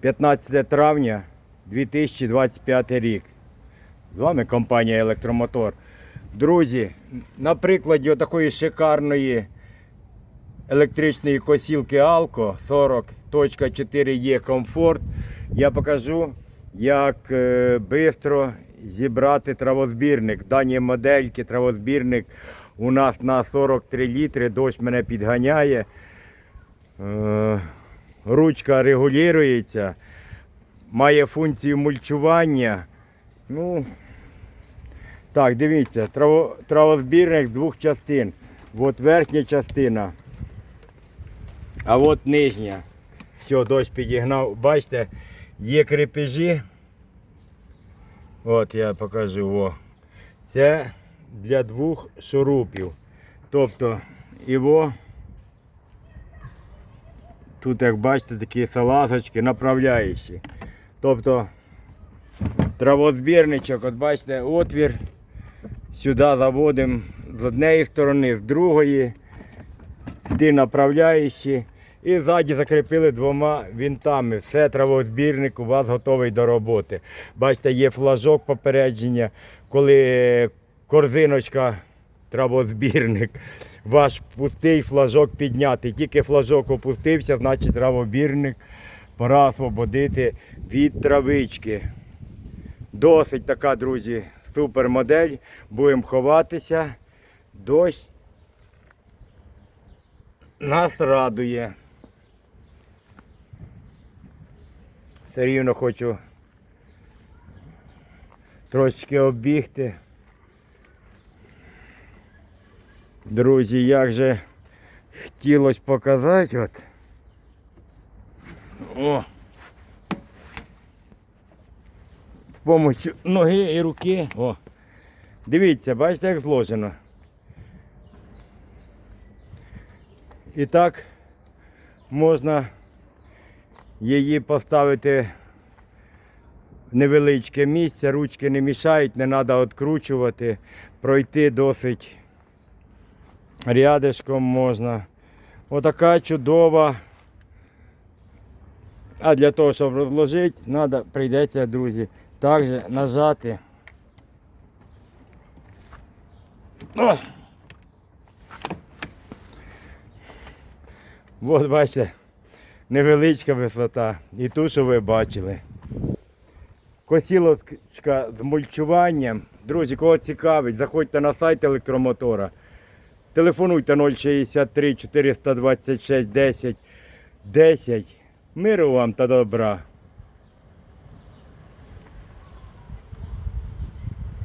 15 травня 2025 рік. З вами компанія Електромотор. Друзі, на прикладі такої шикарної електричної косілки Алко 40.4E комфорт я покажу, як швидко зібрати травозбірник. Дані модельки травозбірник у нас на 43 літри, дощ мене підганяє. Ручка регулюється, має функцію мульчування. Ну, так, дивіться, траво, травозбірник двох частин. От верхня частина, а от нижня. Все, дощ підігнав. Бачите, є крепежі. От я покажу. О. Це для двох шурупів. Тобто його. Тут, як бачите, такі салазочки направляючі. Тобто травозбірничок, от бачите, отвір. Сюди заводимо з однієї сторони, з другої. Сюди направляючі. І ззаді закріпили двома вінтами. Все, травозбірник у вас готовий до роботи. Бачите, є флажок попередження, коли корзиночка, травозбірник, ваш пустий флажок підняти. Тільки флажок опустився, значить травозбірник пора освободити від травички. Досить така, друзі, супер модель. Будемо ховатися. Дощ нас радує. Все рівно хочу трошечки оббігти. Друзі, як же хотілося показати от. О! З допомогою ноги і руки. О! Дивіться, бачите, як зложено. І так можна її поставити в невеличке місце, ручки не мішають, не треба відкручувати, пройти досить рядишком можна. Отака чудова. А для того, щоб розложити, треба, прийдеться, друзі, також нажати. О! От бачите, невеличка висота. І ту, що ви бачили. Косілочка з мульчуванням. Друзі, кого цікавить, заходьте на сайт електромотора. Телефонуйте 063 426 10 10. Миру вам та добра.